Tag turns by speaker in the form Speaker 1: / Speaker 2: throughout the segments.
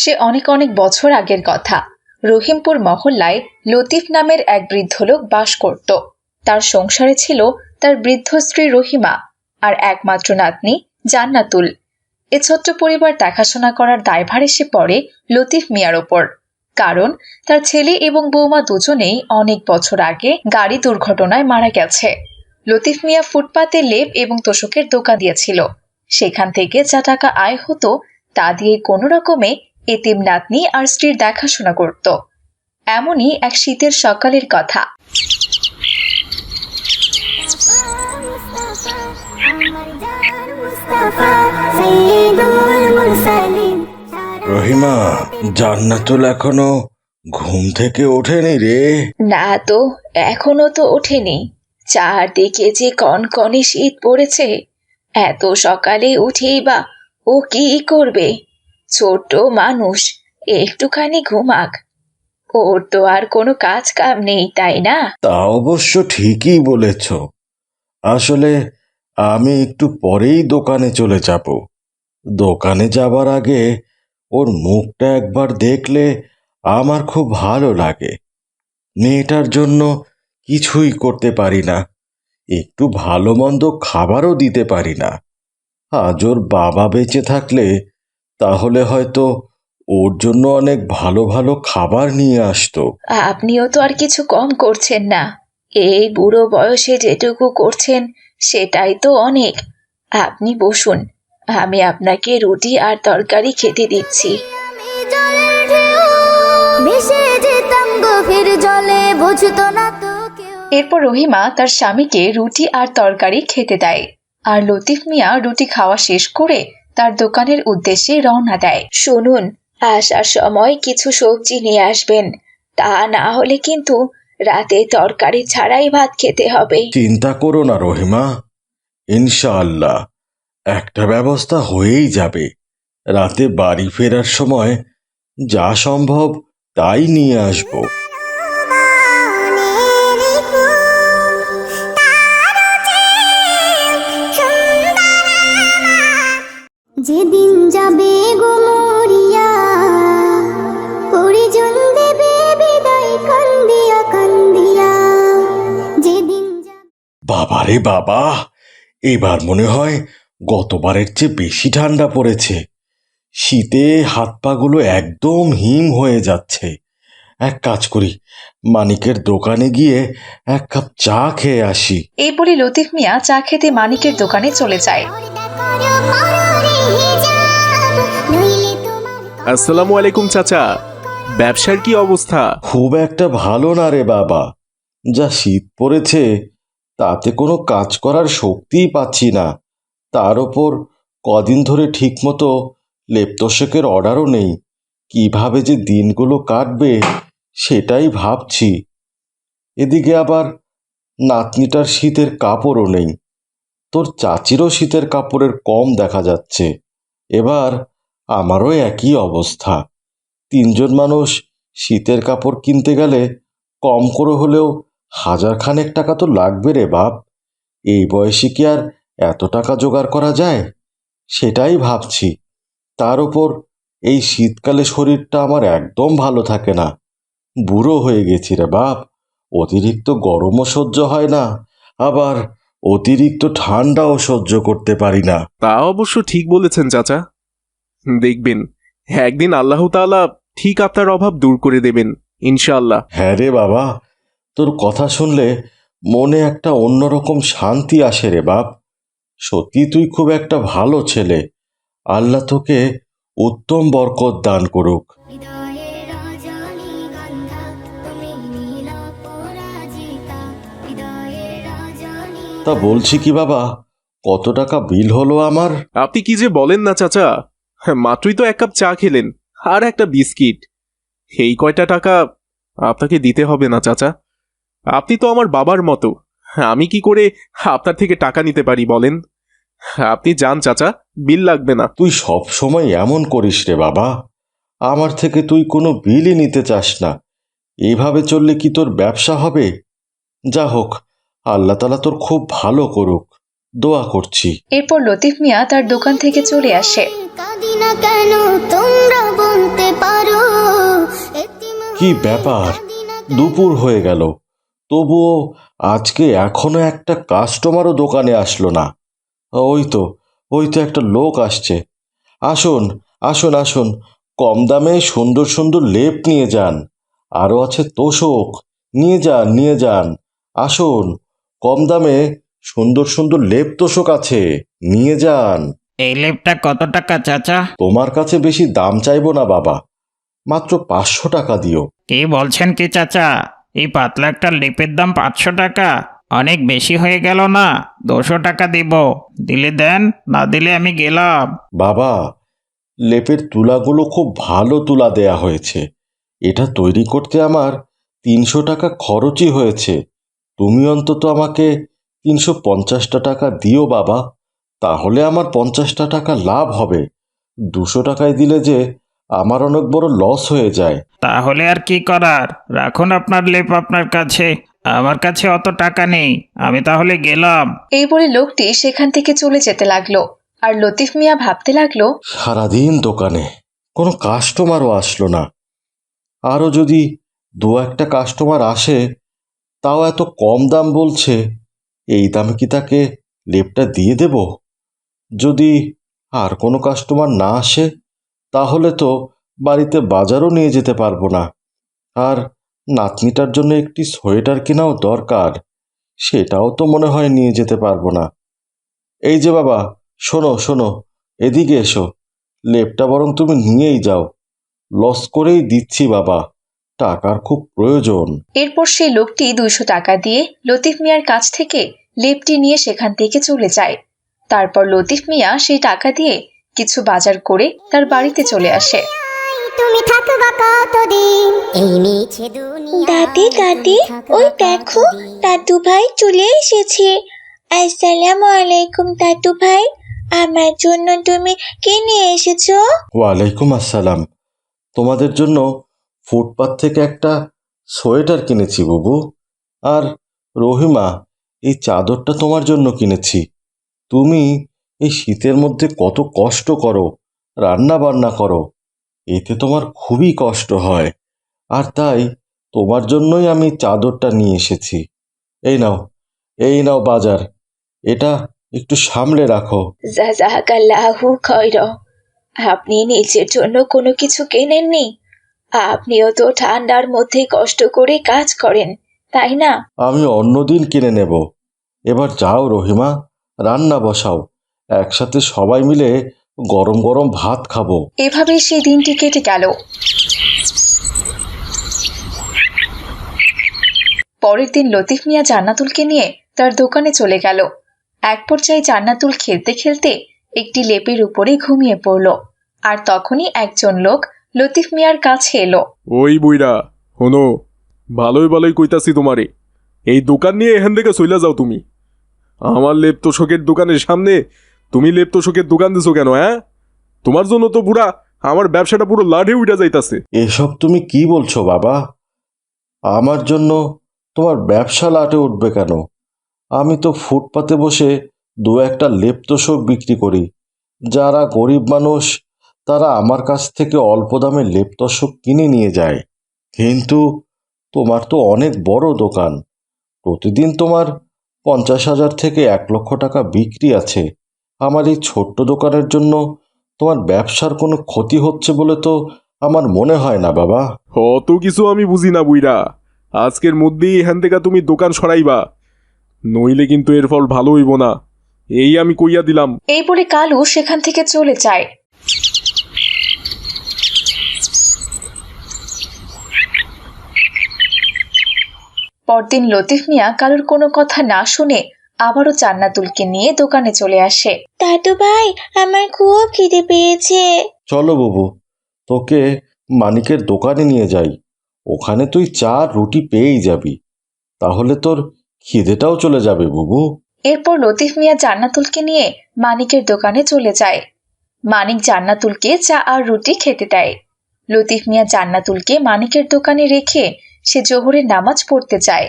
Speaker 1: সে অনেক অনেক বছর আগের কথা। রহিমপুর মহল্লায় লতিফ নামের এক বৃদ্ধ লোক বাস করত। তার সংসারে ছিল তার বৃদ্ধ স্ত্রী রহিমা আর একমাত্র নাতনি জান্নাতুল। এ ছোট্ট পরিবার দেখাশোনা করার দায়ভার এসে পড়ে লতিফ মিয়ার ওপর। কারণ তার ছেলে এবং বৌমা দুজনেই অনেক বছর আগে গাড়ি দুর্ঘটনায় মারা গেছে। লতিফ মিয়া ফুটপাতে লেপ এবং তোষকের দোকান দিয়েছিল। সেখান থেকে যা টাকা আয় হতো তা দিয়ে কোনো রকমে এতিম নাতনি আর স্ত্রীর দেখাশোনা করত। এমনই এক শীতের সকালের কথা।
Speaker 2: রহিমা জান্নাতুল এখনও ঘুম থেকে ওঠেনি রে।
Speaker 1: না তো এখনও তো ওঠেনি। চারদিকে যে কনকনে শীত পড়েছে এত সকালে উঠেই বা ও কি করবে? ছোট্ট মানুষ, একটুখানি ঘুমাক। ওর তো আর কোনো কাজ কাম নেই, তাই না?
Speaker 2: তা অবশ্য ঠিকই বলেছ। আসলে আমি একটু পরেই দোকানে চলে যাব। দোকানে যাবার আগে ওর মুখটা একবার দেখলে আমার খুব ভালো লাগে। মেয়েটার জন্য কিছুই করতে পারি না। একটু ভালো মন্দ খাবারও দিতে পারি না। আজ ওর বাবা বেঁচে থাকলে তাহলে হয়তো ওর জন্য অনেক ভালো ভালো খাবার নিয়ে আসতো।
Speaker 1: আপনিও তো আর কিছু কম করছেন না। এই বুড়ো বয়সে যেটুকু করছেন, সেটাই তো অনেক। আপনি বসুন, আমি আপনাকে রুটি আর তরকারি খেতে দিচ্ছি। এরপর রহিমা তার স্বামীকে রুটি আর তরকারি খেতে দেয়। আর লতিফ মিয়া রুটি খাওয়া শেষ করে তার দোকানের উদ্দেশ্যে রওনা দেয়। শুনুন, আসার সময় কিছু সবজি নিয়ে আসবেন। তা না হলে কিন্তু রাতে তরকারি ছাড়াই ভাত খেতে হবে।
Speaker 2: চিন্তা করো না রহিমা। ইনশাআল্লাহ, একটা ব্যবস্থা হয়েই যাবে। রাতে বাড়ি ফেরার সময় যা সম্ভব তাই নিয়ে আসব। বাবারে বাবা এবার মনে হয় গতবারের চেয়ে বেশি ঠান্ডা পড়েছে। শীতে হাত পাগুলো একদম হিম হয়ে যাচ্ছে। এক কাজ করি মানিকের দোকানে গিয়ে এক কাপ চা খেয়ে আসি।
Speaker 1: এই বলে লতিফ মিয়া চা খেতে মানিকের দোকানে চলে যায়।
Speaker 3: আসসালামু আলাইকুম চাচা ব্যবসার কি অবস্থা?
Speaker 2: খুব একটা ভালো না রে বাবা যা শীত পড়েছে তাতে কোনো কাজ করার শক্তিই পাচ্ছি না। তার ওপর কদিন ধরে ঠিকমতো লেপতোষকের অর্ডারও নেই। কীভাবে যে দিনগুলো কাটবে, সেটাই ভাবছি। এদিকে আবার নাতনিটার শীতের কাপড়ও নেই। তোর চাচিরও শীতের কাপড়ের কম দেখা যাচ্ছে। এবার আমারও একই অবস্থা। তিনজন মানুষ শীতের কাপড় কিনতে গেলে কম করে হলেও হাজার খানেক টাকা তো লাগবে রে বাপ। এই বয়সে কি আর এত টাকা জোগাড় করা যায়? সেটাই ভাবছি। তার ওপর এই শীতকালে শরীরটা আমার একদম ভালো থাকে না। বুড়ো হয়ে গেছি রে বাপ। অতিরিক্ত গরমও সহ্য হয় না। আবার অতিরিক্ত ঠান্ডাও সহ্য করতে পারি না।
Speaker 3: তা অবশ্য ঠিক বলেছেন চাচা। দেখবেন একদিন আল্লাহ তাআলা ঠিক আপনার অভাব দূর করে দেবেন ইনশাআল্লাহ।
Speaker 2: হ্যাঁ রে বাবা। তোর কথা শুনলে মনে একটা অন্যরকম শান্তি আসে রে বাপ। সত্যি তুই খুব একটা ভালো ছেলে। আল্লাহ তোকে উত্তম বরকত দান করুক। তা বলছি কি বাবা কত টাকা বিল হলো আমার?
Speaker 3: আপনি কি যে বলেন না চাচা মাত্রই তো এক কাপ চা খেলেন আর একটা বিস্কিট। এই কয়টা টাকা আপনাকে দিতে হবে না চাচা? আপনি তো আমার বাবার মতো। আমি কি করে আপনার থেকে টাকা নিতে পারি বলেন? আপনি যান চাচা বিল লাগবে না।
Speaker 2: তুই সব সময় এমন করিস রে বাবা। আমার থেকে তুই কোনো বিলই নিতে চাস না। এইভাবে চললে কি তোর ব্যবসা হবে? যা হোক আল্লাহ তালা তোর খুব ভালো করুক। দোয়া করছি।
Speaker 1: এরপর লতিফ মিয়া তার দোকান থেকে চলে আসে।
Speaker 4: কাঁদি কেন তোমরা বলতে
Speaker 2: কি ব্যাপার? দুপুর হয়ে গেল। তবুও আজকে এখনও একটা কাস্টমারও দোকানে আসলো না। ওই তো ওই তো একটা লোক আসছে। আসুন আসুন আসুন কম দামে সুন্দর সুন্দর লেপ নিয়ে যান। আরও আছে তোষক নিয়ে যান নিয়ে যান। আসুন কম দামে সুন্দর সুন্দর লেপ তোষক আছে নিয়ে যান।
Speaker 5: এই লেপটা কত টাকা চাচা?
Speaker 2: তোমার কাছে বেশি দাম চাইব না বাবা। মাত্র পাঁচশো টাকা দিও।
Speaker 5: কে বলছেন কি চাচা? এই পাতলা একটা লেপের দাম পাঁচশো টাকা। অনেক বেশি হয়ে গেল না, দুশো টাকা দিব। দিলে দেন, না দিলে আমি গেলাম।
Speaker 2: বাবা, লেপের তুলাগুলো খুব ভালো তুলা দেয়া হয়েছে। এটা তৈরি করতে আমার তিনশো টাকা খরচই হয়েছে। তুমি অন্তত আমাকে তিনশো পঞ্চাশটা টাকা দিও বাবা, তাহলে আমার পঞ্চাশটা টাকা লাভ হবে। দুশো টাকায় দিলে যে আমার অনেক বড় লস হয়ে যায়।
Speaker 5: তাহলে আর কি করার? রাখুন আপনার লেপ আপনার কাছে। আমার কাছে অত টাকা নেই। আমি তাহলে গেলাম।
Speaker 1: এই বলে লোকটি সেখান থেকে চলে যেতে লাগল। আর লতিফ মিয়া ভাবতে লাগল
Speaker 2: সারাদিন দোকানে। কোনো কাস্টমারও আসলো না। আরও যদি দু একটা কাস্টমার আসে তাও এত কম দাম বলছে। এই দামে কি তাকে লেপটা দিয়ে দেব? যদি আর কোনো কাস্টমার না আসে তাহলে তো বাড়িতে বাজারও নিয়ে যেতে পারব না। আর নাতনিটার জন্য একটি সোয়েটার কেনাও দরকার, সেটাও তো মনে হয় নিয়ে যেতে পারব না। এই যে বাবা, শোনো শোনো, এদিকে এসো। লেপটা বরং তুমি নিয়েই যাও। লস করেই দিচ্ছি বাবা, টাকার খুব প্রয়োজন।
Speaker 1: এরপর সেই লোকটি দুইশো টাকা দিয়ে লতিফ মিয়ার কাছ থেকে লেপটি নিয়ে সেখান থেকে চলে যায়। তারপর লতিফ মিয়া সেই টাকা দিয়ে কিছু বাজার করে তার বাড়িতে চলে আসে।
Speaker 4: তুমি থাকবা কতদিন? এই মিছে দুনিয়া
Speaker 6: দাদি দাদি ওই দেখো দাদু ভাই চলে এসেছে। আসসালামু আলাইকুম দাদু ভাই। আমার জন্য তুমি কি নিয়ে এসেছ?
Speaker 2: ওয়ালাইকুম আসসালাম। তোমাদের জন্য ফুটপাত থেকে একটা সোয়েটার কিনেছি বুবু। আর রহিমা এই চাদরটা তোমার জন্য কিনেছি। তুমি এই শীতের মধ্যে কত কষ্ট করো রান্না বান্না করো এতে তোমার খুবই কষ্ট হয়। আর তাই তোমার জন্যই আমি চাদরটা নিয়ে এসেছি। এই নাও এই নাও বাজার এটা একটু সামলে রাখো।
Speaker 6: জাজাকাল্লাহু আপনি নিজের জন্য কোনো কিছু কেনেননি? আপনিও তো ঠান্ডার মধ্যে কষ্ট করে কাজ করেন তাই না?
Speaker 2: আমি অন্যদিন কিনে নেব। এবার যাও রহিমা রান্না বসাও। একসাথে সবাই মিলে গরম গরম ভাত খাব।
Speaker 1: এভাবেই সেই দিনটি কেটে গেল। পরের দিন লতিফ মিয়া জান্নাতুলকে নিয়ে তার দোকানে চলে গেল। এক পর্যায়ে জান্নাতুল খেলতে খেলতে একটি লেপের উপরে ঘুমিয়ে পড়ল। আর তখনই একজন লোক লতিফ মিয়ার কাছে এলো।
Speaker 3: ওই বইরা হনো ভালোই ভালোই কইতাছি তোমারে। এই দোকান নিয়ে এখান থেকে চইলা যাও তুমি। আমার লেপ তোষকের দোকানের সামনে তুমি লেপ তোষকের দোকান দিছো কেন হ্যাঁ? তোমার জন্য তো পুরা, আমার ব্যবসাটা পুরো লাঠে উঠা যাইতাছে।
Speaker 2: এসব তুমি কি বলছো, বাবা? আমার জন্য তোমার ব্যবসা লাটে উঠবে কেন? আমি তো ফুটপাতে বসে দু একটা লেপতোষক বিক্রি করি। যারা গরিব মানুষ, তারা আমার কাছ থেকে অল্প দামে লেপতোষক কিনে নিয়ে যায়। কিন্তু তোমার তো অনেক বড় দোকান। প্রতিদিন তোমার পঞ্চাশ হাজার থেকে এক লক্ষ টাকা বিক্রি আছে। আমার এই ছোট্ট দোকানের জন্য তোমার ব্যবসার কোনো ক্ষতি হচ্ছে বলে তো আমার মনে হয় না বাবা।
Speaker 3: অত কিছু আমি বুঝি না বুইরা আজকের মধ্যেই এখান থেকে তুমি দোকান সরাইবা। নইলে কিন্তু এর ফল ভালো হইব না। এই আমি কইয়া দিলাম।
Speaker 1: এই বলে কালু সেখান থেকে চলে যায়। পরদিন লতিফ মিয়া কালুর কোনো কথা না শুনে আবারও জান্নাতুলকে নিয়ে দোকানে চলে আসে।
Speaker 6: দাদু ভাই আমার খুব খিদে পেয়েছে।
Speaker 2: চলো বাবু তোকে মানিকের দোকানে নিয়ে যাই। ওখানে তুই চা রুটি পেয়েই যাবি। তাহলে তোর খিদেটাও চলে যাবে বুবু।
Speaker 1: এরপর লতিফ মিয়া জান্নাতুলকে নিয়ে মানিকের দোকানে চলে যায়। মানিক জান্নাতুলকে চা আর রুটি খেতে দেয়। লতিফ মিয়া জান্নাতুলকে মানিকের দোকানে রেখে সে জোহরের নামাজ পড়তে যায়।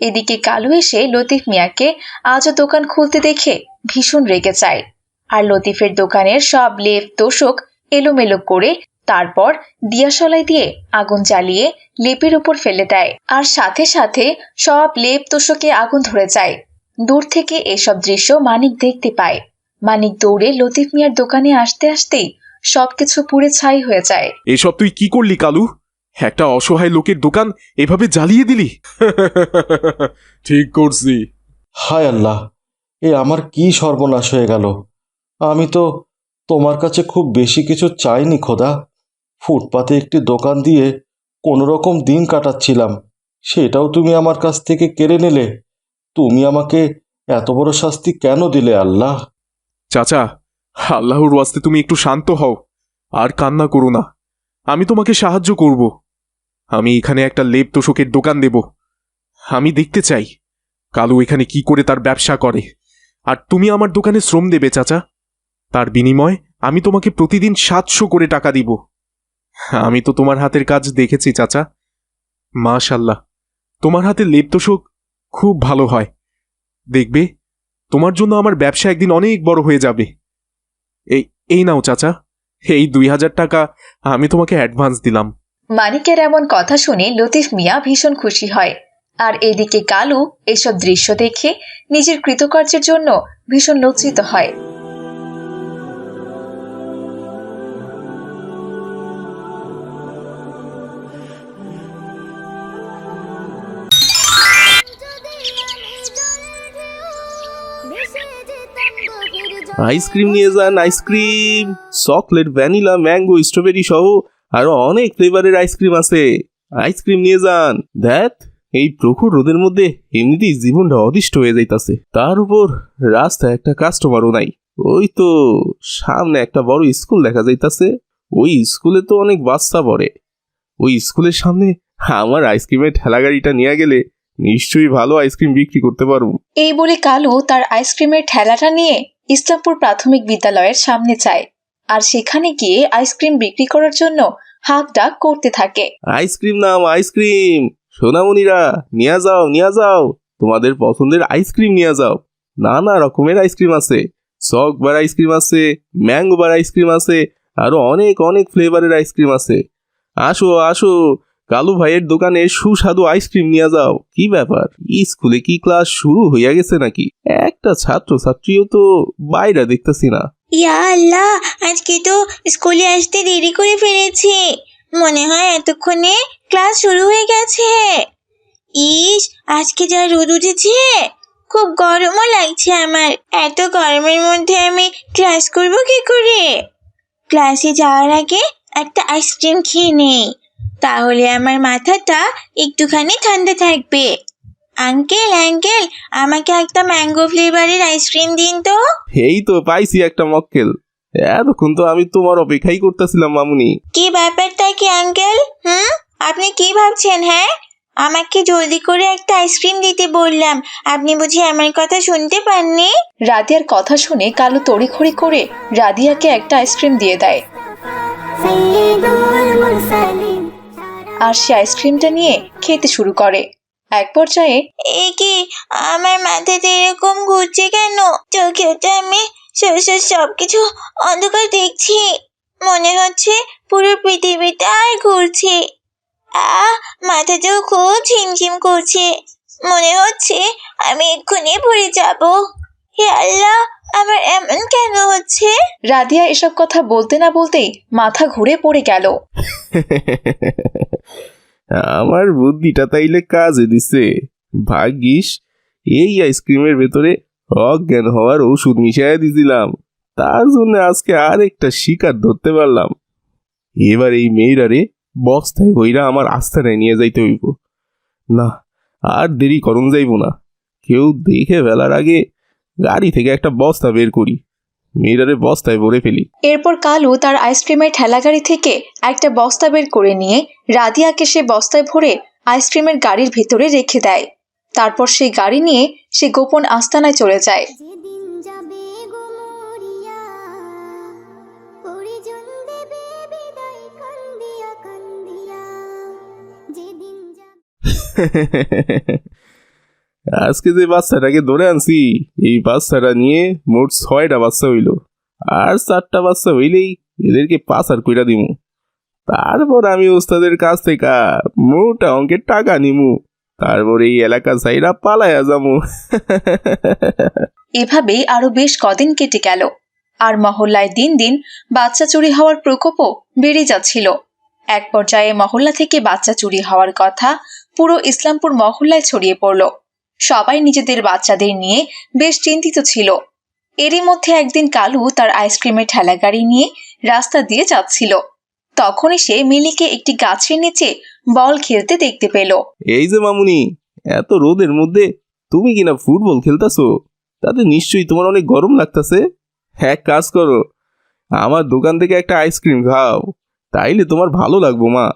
Speaker 1: এদিকে কালু এসে লতিফ মিয়াকে আজও দোকান খুলতে দেখে ভীষণ রেগে যায়। আর লতিফের দোকানের সব লেপ তোষক এলোমেলো করে তারপর দিয়াশলাই দিয়ে আগুন জ্বালিয়ে লেপের উপর ফেলে দেয়। আর সাথে সাথে সব লেপ তোষকে আগুন ধরে যায়। দূর থেকে এসব দৃশ্য মানিক দেখতে পায়। মানিক দৌড়ে লতিফ মিয়ার দোকানে আসতে আসতেই সবকিছু পুড়ে ছাই হয়ে যায়।
Speaker 3: এসব তুই কি করলি, কালু? একটা অসহায় লোকের দোকান এভাবে জ্বালিয়ে দিলি? ঠিক করছি।
Speaker 2: হায় আল্লাহ এ আমার কি সর্বনাশ হয়ে গেল। আমি তো তোমার কাছে খুব বেশি কিছু চাইনি খোদা। ফুটপাতে একটি দোকান দিয়ে কোনো রকম দিন কাটাচ্ছিলাম। সেটাও তুমি আমার কাছ থেকে কেড়ে নিলে। তুমি আমাকে এত বড় শাস্তি কেন দিলে আল্লাহ?
Speaker 3: চাচা আল্লাহর ওয়াস্তে তুমি একটু শান্ত হও। আর কান্না করো না। আমি তোমাকে সাহায্য করব। আমি এখানে একটা লেপ তোষকের দোকান দেব। আমি দেখতে চাই, কালু এখানে কি করে তার ব্যবসা করে। আর তুমি আমার দোকানে শ্রম দেবে, চাচা। তার বিনিময় আমি তোমাকে প্রতিদিন সাতশো করে টাকা দিব। আমি তো তোমার হাতের কাজ দেখেছি, চাচা। মাশাল্লাহ, তোমার হাতে লেপ তোষক খুব ভালো হয়। দেখবে, তোমার জন্য আমার ব্যবসা একদিন অনেক বড় হয়ে যাবে। এই এই নাও, চাচা। এই দুই হাজার টাকা আমি তোমাকে অ্যাডভান্স দিলাম।
Speaker 1: মানিকের এমন কথা শুনে লতিফ মিয়া ভীষণ খুশি হয়। আর এদিকে কালু এসব দৃশ্য দেখে নিজের কৃতকার্যের জন্য ভীষণ লজ্জিত হয়।
Speaker 7: আইসক্রিম নিয়ে যান, ice cream, chocolate, vanilla, mango, strawberry সহ আরও অনেক ফ্লেভারের আইসক্রিম আছে। আইসক্রিম নিয়ে যান। দেখ এই প্রখর রোদের মধ্যে এমনিতেই জীবনটা অদিষ্ট হয়ে যাইতাছে। তার উপর রাস্তায় একটা কাস্টমারও নাই। ওই তো সামনে একটা বড় স্কুল দেখা যাইতাছে। ওই স্কুলে তো অনেক বাচ্চা পড়ে। ওই স্কুলের সামনে আমার আইসক্রিমের ঠেলা গাড়িটা নিয়ে গেলে নিশ্চয়ই ভালো আইসক্রিম বিক্রি করতে পারব।
Speaker 1: এই বলে কালু তার আইসক্রিমের ঠেলাটা নিয়ে ইসলামপুর প্রাথমিক বিদ্যালয়ের সামনে যায়। আর সেখানে গিয়ে আইসক্রিম বিক্রি করার জন্য হাঁক ডাক করতে থাকে।
Speaker 7: আইসক্রিম নাম আইসক্রিম। সোনামণিরা, নিয়ে যাও নিয়ে যাও। তোমাদের পছন্দের আইসক্রিম নিয়ে যাও। নানা রকমের আইসক্রিম আছে। চক বার আইসক্রিম আছে, ম্যাঙ্গো বার আইসক্রিম আছে, আরও অনেক অনেক ফ্লেভারের আইসক্রিম আছে। আসো আসো। কালু ভাইয়ের দোকানে সুস্বাদু আইসক্রিম নিয়ে যাও। কি ব্যাপার? স্কুলে কি ক্লাস শুরু হইয়া গেছে নাকি? একটা ছাত্র ছাত্রীও তো বাইরে দেখতেছি না।
Speaker 8: ইয়া আল্লাহ, আজকে তো স্কুলে আসতে দেরি করে ফেলেছি। মনে হয় এতক্ষণে ক্লাস শুরু হয়ে গেছে। ইস, আজকে যা রোদ উঠেছে। খুব গরমও লাগছে আমার। এত গরমের মধ্যে আমি ক্লাস করব কি করে? ক্লাসে যাওয়ার আগে একটা আইসক্রিম খেয়ে নেই। তাহলে আমার মাথাটা একটুখানি ঠান্ডা থাকবে। আঙ্কেল আঙ্কেল আমাকে একটা ম্যাঙ্গো ফ্লেভারের আইসক্রিম দিন তো।
Speaker 7: এই তো পাইছি একটা মক্কেল। এতক্ষণ তো আমি তোমার অপেক্ষাই করতেছিলাম মামুনি।
Speaker 8: কি ব্যাপারটা কি আঙ্কেল? হুম? আপনি কি ভাবছেন হ্যাঁ? আমাকে জলদি করে একটা আইসক্রিম দিতে বললাম। আপনি বুঝি আমার কথা শুনতে পাননি?
Speaker 1: রাদিয়ার কথা শুনে কালু তড়িঘড়ি করে রাদিয়াকে একটা আইসক্রিম দিয়ে দেয়। আর সে আইসক্রিমটা নিয়ে খেতে শুরু করে। এক পর্যায়ে,
Speaker 8: এ কি, আমার মাথাতে এরকম ঘুরছে কেন? চোখে আমি সব কিছু অন্ধকার দেখছি। মনে হচ্ছে পুরো পৃথিবীটা আর ঘুরছে। আহ মাথাতেও খুব ঝিমঝিম করছে। মনে হচ্ছে আমি এক্ষুনি পড়ে যাব। হে আল্লাহ, আমার এমন কেন হচ্ছে?
Speaker 1: রাধিয়া এসব কথা বলতে না বলতেই মাথা ঘুরে পড়ে গেল।
Speaker 7: আমার বুদ্ধিটা তাইলে কাজে দিছে। ভাগ্যিস, এই আইসক্রিমের ভেতরে অজ্ঞান হওয়ার ওষুধ মিশাইয়া দিছিলাম। তার জন্য আজকে আর একটা শিকার ধরতে পারলাম। এবার এই মেয়েরারে বস্তায় বইরা আমার আস্থানায় নিয়ে যাইতে হইব। না, আর দেরি করুন যাইব না। কেউ দেখে ফেলার আগে গাড়ি থেকে একটা বস্তা বের করি। মেয়েরারে বস্তায় ভরে ফেলি।
Speaker 1: এরপর কালু তার আইসক্রিমের ঠেলাগাড়ি থেকে একটা বস্তা বের করে নিয়ে রাদিয়াকে সে বস্তায় ভরে আইসক্রিমের গাড়ির ভেতরে রেখে দেয়। তারপর সেই গাড়ি নিয়ে সে গোপন আস্তানায় চলে যায়।
Speaker 4: যেদিন যাবে গো মরিয়া পরিজন দেবে বিদায় কান্দিয়া কান্দিয়া। যেদিন যাবে
Speaker 7: আজকে যে বাচ্চাটাকে ধরে আনছি, এই বাচ্চাটা নিয়ে মোট ছয়টা বাচ্চা হইল। আর চারটা বাচ্চা হইলেই এদেরকে পাচার কইরা দিমু। তারপর আমি ওস্তাদের কাছ থেকে মোটা অঙ্কের টাকা নিমু। তারপর এই এলাকা সাইরা পালায়া যামু।
Speaker 1: এভাবেই আরও বেশ কদিন কেটে গেল। আর মহল্লায় দিন দিন বাচ্চা চুরি হওয়ার প্রকোপও বেড়ে যাচ্ছিল। এক পর্যায়ে মহল্লা থেকে বাচ্চা চুরি হওয়ার কথা পুরো ইসলামপুর মহল্লায় ছড়িয়ে পড়ল। সবাই নিজেদের বাচ্চাদের নিয়ে বেশ চিন্তিত ছিল। এরই মধ্যে একদিন কালু তার আইসক্রিমের ঠেলা গাড়ি নিয়ে রাস্তা দিয়ে যাচ্ছিল। তখনই সে মিলিকে একটি গাছের নিচে বল খেলতে দেখতে পেল।
Speaker 7: এই যে মামুনি এত রোদের মধ্যে তুমি কিনা ফুটবল খেলতাছো? তাতে নিশ্চয়ই তোমার অনেক গরম লাগতাছে। এক কাজ করো আমার দোকান থেকে একটা আইসক্রিম খাও তাইলে তোমার ভালো লাগবো মা।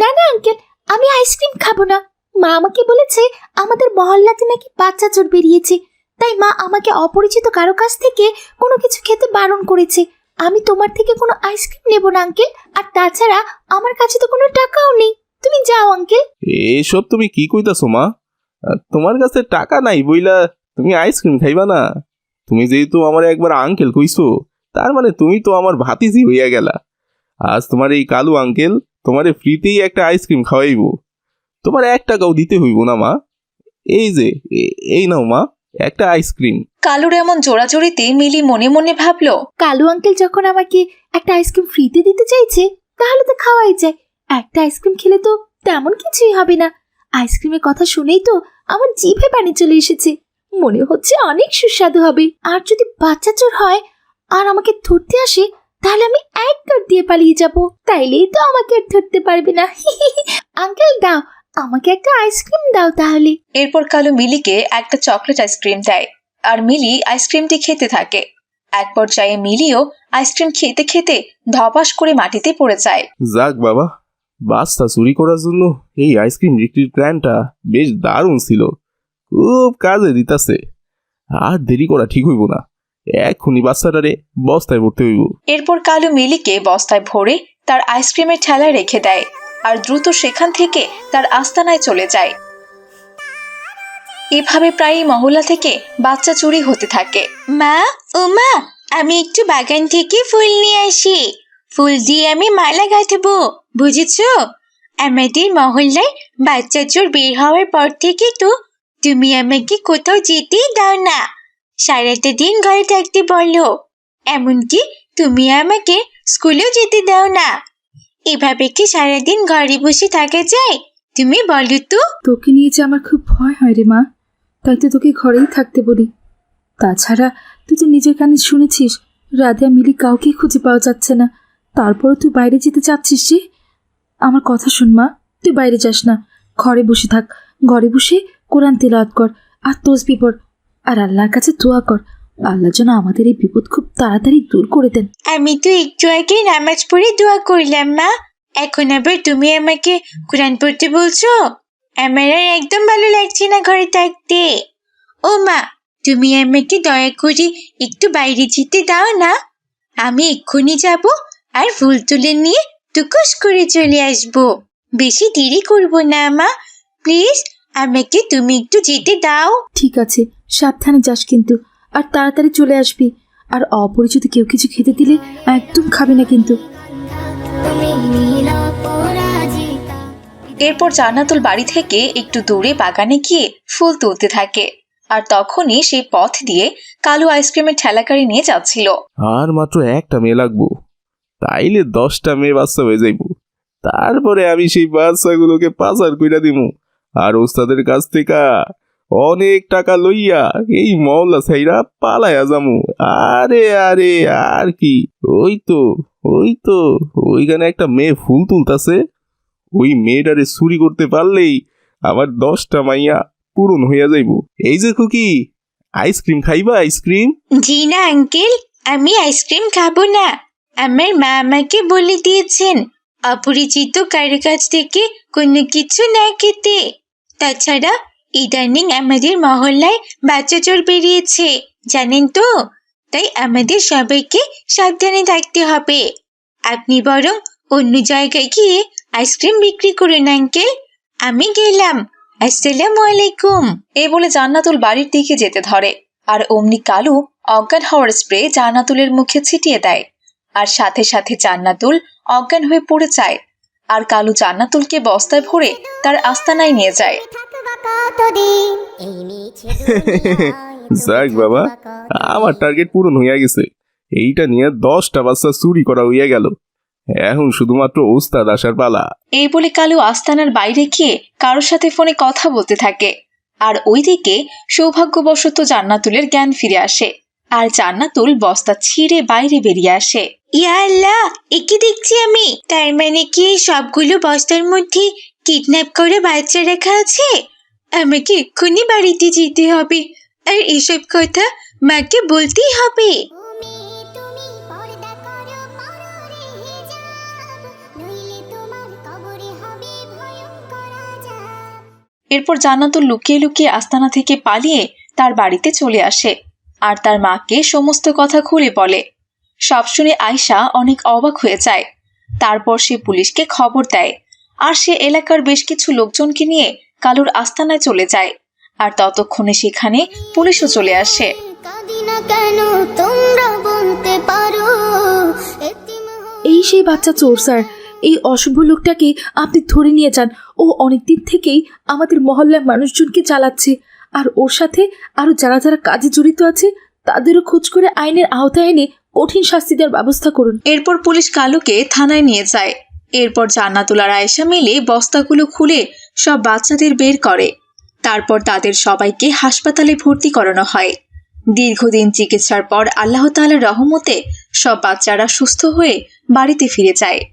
Speaker 4: না না আঙ্কেল আমি আইসক্রিম খাব না। মা আমাকে বলেছে, আমাদের মহল্লাতে নাকি বাচ্চা চোর বেরিয়েছে। তাই মা আমাকে অপরিচিত কারও কাছ থেকে কোনো কিছু খেতে বারণ করেছে। আমি তোমার থেকে কোনো আইসক্রিম নেব না, আঙ্কেল। আর তাছাড়া আমার কাছে তো কোনো টাকাও নেই। তুমি যাও, আঙ্কেল।
Speaker 7: এসব তুমি কি কইতাছো, মা? তোমার কাছে টাকা নাই বইলা তুমি আইসক্রিম খাইবা না। তুমি যেহেতু আমার একবার আঙ্কেল কইছো, তার মানে তুমি তো আমার ভাতিজি হইয়া গেলা। আজ তোমার এই কালু আঙ্কেল তোমারে ফ্রিতেই একটা আইসক্রিম খাওয়াইবো। তোমার এক টাকাও দিতে হইব না মা। এই যে এ- এই নাও মা একটা আইসক্রিম
Speaker 1: কালুর এমন জোড়াজোড়িতে মিলি মনে মনে ভাবলো
Speaker 4: কালু আঙ্কেল যখন আমাকে একটা আইসক্রিম ফ্রিতে দিতে চাইছে তাহলে তো খাওয়াই যায়। একটা আইসক্রিম খেলে তো তেমন কিছুই হবে না। আইসক্রিমের কথা শুনেই তো আমার জিভে পানি চলে এসেছে। মনে হচ্ছে অনেক সুস্বাদু হবে। আর যদি বাচ্চা চোর হয় আর আমাকে ধরতে আসে তাহলে আমি এক কাট দিয়ে পালিয়ে যাব। তাইলেই তো আমাকে আর ধরতে পারবে না। আঙ্কেল দাও আমাকে একটা আইসক্রিম দাও তাহলে।
Speaker 1: এরপর কালো মিলিকে একটা চকলেট আইসক্রিম দেয় আর মিলি আইসক্রিমটি খেতে থাকে। এক পর্যায়ে মিলিও আইসক্রিম খেতে খেতে ধপাস করে মাটিতে পড়ে যায়।
Speaker 7: যাক বাবা বাসটা চুরি করার জন্য এই আইসক্রিম বিক্রির প্ল্যানটা বেশ দারুণ ছিল। খুব কাজে দিতাছে। আর দেরি করা ঠিক হইব না। এক্ষুনি বাচ্চাটারে বস্তায় ভরতে হইব।
Speaker 1: এরপর কালু মিলিকে বস্তায় ভরে তার আইসক্রিমের ঠেলায় রেখে দেয়। আর দ্রুত সেখান থেকে তার আস্তানায় চলে যায়। এভাবে প্রায়ই মহল্লা থেকে বাচ্চা চুরি হতে থাকে।
Speaker 8: মা, ও মা, আমি একটু বাগান থেকে ফুল নিয়ে আসি। ফুল দিয়ে আমি মালা গাঁথবো, বুঝেছ? আমাদের মহল্লায় বাচ্চা চোর বের হওয়ার পর থেকে তো তুমি আমাকে কোথাও যেতেই দাও না। সারাটা দিন ঘরে থাকতে বলো, এমনকি তুমি আমাকে স্কুলেও যেতে দাও না। এভাবে কি সারাদিন ঘরে বসে থাকা যায়? তুমি বলো তো।
Speaker 9: তোকে নিয়ে যে আমার খুব ভয় হয় রে মা, তাই তো তোকে ঘরেই থাকতে বলি। তাছাড়া তুই তো নিজের কানে শুনেছিস, রাধা মিলি কাউকে খুঁজে পাওয়া যাচ্ছে না। তারপরও তুই বাইরে যেতে চাচ্ছিস যে? আমার কথা শুন মা, তুই বাইরে যাস না। ঘরে বসে থাক। ঘরে বসে কোরআন তেলাওয়াত কর আর তসবি পড়। আর আল্লাহর কাছে দোয়া কর। আল্লাহ যেন আমাদের এই বিপদ খুব তাড়াতাড়ি দূর করে দেন।
Speaker 8: আমি তো একটু আগে নামাজ পড়ে দোয়া করলাম মা। এখন আবার তুমি আমাকে কোরআন পড়তে বলছো? আমার আর একদম ভালো লাগছে না ঘরে থাকতে। ও মা তুমি আমাকে দয়া করে একটু বাইরে যেতে দাও না। আমি এক্ষুনি যাব আর ফুল তুলে নিয়ে টুকুস করে চলে আসব। বেশি দেরি করব না মা। প্লিজ আমাকে তুমি একটু যেতে দাও।
Speaker 9: ঠিক আছে সাবধানে যাস কিন্তু। আর তাড়াতাড়ি চলে আসবি। আর অপরিচিত কেউ কিছু খেতে দিলে একদম খাবি না কিন্তু।
Speaker 1: এরপর জান্নাতুল বাড়ি থেকে একটু দূরে বাগানে গিয়ে ফুল তুলতে থাকে। আর তখনই সেই পথ দিয়ে কালো আইসক্রিমের ঠেলাকারি নিয়ে যাচ্ছিল।
Speaker 7: আর মাত্র একটা মেয়ে লাগবো। তাইলে দশটা মেয়ে বাচ্চা হয়ে যাইব। তারপরে আমি সেই বাচ্চাগুলোকে পাচার কইরা দিমু। আর ওস্তাদের কাছ থেকে অনেক টাকা লইয়া এই মহল্লা ছাইরা পালায়া যামু। আরে আরে, আর কি? ওই তো ওই তো, ওইখানে একটা মেয়ে ফুল তুলতাছে। ওই মেয়েটারে চুরি করতে পারলেই আমার দশটা মাইয়া পূরণ হইয়া যাইব। এই যে খুকি, আইসক্রিম খাইবা, আইসক্রিম?
Speaker 8: জি না, আঙ্কেল, আমি আইসক্রিম খাব না। আমার মা আমাকে বলে দিয়েছেন, অপরিচিত কারও কাছ থেকে কোনো কিছু না খেতে। তাছাড়া ইদানিং আমাদের মহল্লায় বাচ্চা চোর বেরিয়েছে, জানেন তো? তাই আমাদের সবাইকে সাবধানে থাকতে হবে। আপনি বরং অন্য জায়গায় গিয়ে আইসক্রিম বিক্রি করুন আঙ্কেল। আমি গেলাম। আসসালামু আলাইকুম।
Speaker 1: এ বলে জান্নাতুল বাড়ির দিকে যেতে ধরে। আর অমনি কালু অজ্ঞান হওয়ার স্প্রে জান্নাতুলের মুখে ছিটিয়ে দেয়। আর সাথে সাথে জান্নাতুল অজ্ঞান হয়ে পড়ে যায়। আর কালু জান্নাতুলকে বস্তায় ভরে তার আস্তানায় নিয়ে যায়।
Speaker 7: যাক বাবা আমার টার্গেট পূরণ হইয়া গেছে। এইটা নিয়ে দশটা বাচ্চা চুরি করা হইয়া গেল। এখন শুধুমাত্র ওস্তাদ আসার পালা।
Speaker 1: এই বলে কালু আস্তানার বাইরে গিয়ে কারোর সাথে ফোনে কথা বলতে থাকে। আর ওইদিকে সৌভাগ্যবশত জান্নাতুলের জ্ঞান ফিরে আসে। আর জান্নাতুল বস্তা ছিঁড়ে বাইরে বেরিয়ে আসে।
Speaker 8: ইয়া আল্লাহ একে দেখছি আমি? তার মানে কি সবগুলো বস্তার মধ্যে কিডন্যাপ করে বাচ্চা রাখা আছে? আমাকে এক্ষুনি বাড়িতে যেতে হবে। আর এসব কথা মাকে বলতেই হবে।
Speaker 1: এরপর জান্নাতুল লুকিয়ে লুকিয়ে আস্তানা থেকে পালিয়ে তার বাড়িতে চলে আসে। আর তার মাকে সমস্ত কথা খুলে বলে। সব শুনে আয়শা অনেক অবাক হয়ে যায়। তারপর সে পুলিশকে খবর দেয়। আর সে এলাকার বেশ কিছু লোকজনকে নিয়ে কালুর আস্তানায় চলে যায়। আর ততক্ষণে সেখানে পুলিশও চলে আসে।
Speaker 9: এই সেই বাচ্চা চোর, স্যার। এই অশুভ লোকটাকে আপনি ধরে নিয়ে যান। ও অনেকদিন থেকেই আমাদের মহল্লার মানুষজনকে চালাচ্ছে। আর ওর সাথে আরও যারা যারা কাজে জড়িত আছে, তাদেরও খোঁজ করে আইনের আওতায় এনে কঠিন শাস্তি দেওয়ার ব্যবস্থা করুন।
Speaker 1: এরপর পুলিশ কালুকে থানায় নিয়ে যায়। এরপর জান্নাতুল আর আয়েশা মিলে বস্তাগুলো খুলে সব বাচ্চাদের বের করে। তারপর তাদের সবাইকে হাসপাতালে ভর্তি করানো হয়। দীর্ঘদিন চিকিৎসার পর আল্লাহ তাআলার রহমতে সব বাচ্চারা সুস্থ হয়ে বাড়িতে ফিরে যায়।